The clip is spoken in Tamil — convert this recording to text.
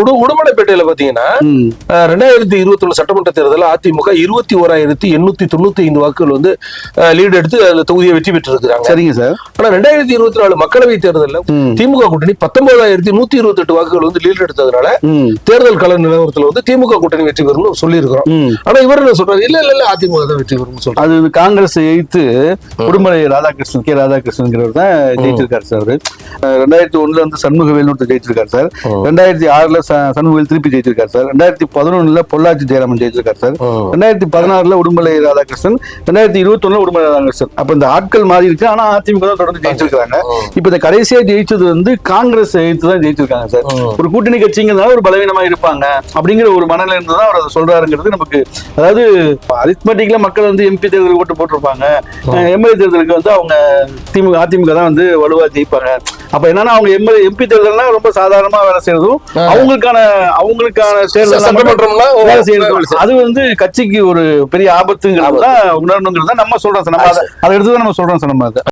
உடு உடுமலைப்பேட்டையில பாத்தீங்கன்னா ரெண்டாயிரத்தி இருபத்தி ஒண்ணு சட்டமன்ற தேர்தலில் அதிமுக இருபத்தி ஓராயிரத்தி எண்ணூத்தி தொண்ணூத்தி ஐந்து வாக்குகள் வந்து லீடு எடுத்து அந்த தொகுதியை வெற்றி பெற்று இருக்காங்க சரிங்க சார். ஆனா ரெண்டாயிரத்தி இருபத்தி நாலு மக்களவை தேர்தலில். திமுக கூட்டணி பத்தொன்பதாயிரத்தி நூத்தி இருபத்தி எட்டு வாக்குகள் வந்து லீடு எடுத்ததுனால. தேர்தல் கள நிலவரத்துல வந்து திமுக கூட்டணி வெற்றி பெறும்னு சொல்லியிருக்கிறோம். ம். ஆனா இவர் என்ன சொல்றாரு? இல்ல இல்ல இல்ல அதிமுக தான் வெற்றி பெறும்னு சொல்றாரு. அது காங்கிரஸ் எய்த்து உடுமலை ராதாகிருஷ்ணன் கே. ராதாகிருஷ்ணன்கிறவர் தான் ஜெயிச்சிருக்காரு சார் அவரு. ரெண்டாயிரத்தி ஒண்ணுல வந்து சண்முகவேல் ஒருத்தர் ஜெயிச்சிருக்காரு சார். ரெண்டாயிரத்தி ஆறுல ச- சண்முகவேல் திருப்பி ஜெயிச்சிருக்காரு சார். ரெண்டாயிரத்தி பதினொன்னுல பொள்ளாச்சி ஜெயராமன் ஜெயிச்சிருக்காரு சார். ரெண்டாயிரத்தி பதினாறுல உடுமலை ராதாகிருஷ்ணன் ரெண்டாயிரத்தி இருபத்தி ஒண்ணுல உடுமலை ராதாகிருஷ்ணன். அப்ப இந்த ஆட்கள் மாறி இருக்கு. ஆனா அதிமுக தான் தொடர்ந்து ஜெயிச்சிருக்காங்க இப்ப இந்த கடைசியா ஜெயிச்சது வந்து காங்கிரஸ் எய்த்து தான் ஜெயிச்சிருக்காங்க சார். ஒரு கூட்டணி கட்சிங்கிறதுனால ஒரு பலவீனமா இருப்பாங்க. அப்படிங்கிற ஒரு மனநிலை இருந்து தான் அவர் அதை சொல்றாருங்கிறது நமக்கு அதாவது அரித்மெட்டிக்ல மக்கள் வந்து எம்பி தேர்தலுக்கு ஓட்டு போட்டிருப்பாங்க. எம்எல்ஏ தேர்தலுக்கு வந்து அவங்க திமுக அதிமுக தான் வந்து வலுவா ஜெயிப்பாங்க. அப்ப என்னன்னா அவங்க எம்எல்ஏ எம்பி தேர்தல்னா ரொம்ப சாதாரணமா வேலை செய்யறதும் அவங்களுக்கான அவங்களுக்கான தேர்தல் சட்டமன்றம்னா வேலை அது வந்து கட்சிக்கு ஒரு பெரிய ஆபத்துங்கிறது தான் உணரணுங்கிறது நம்ம சொல்றோம் சார். நம்ம அதை அதை எடுத்து தான் நம்ம சொல்றோம் சார் நம்ம அதை.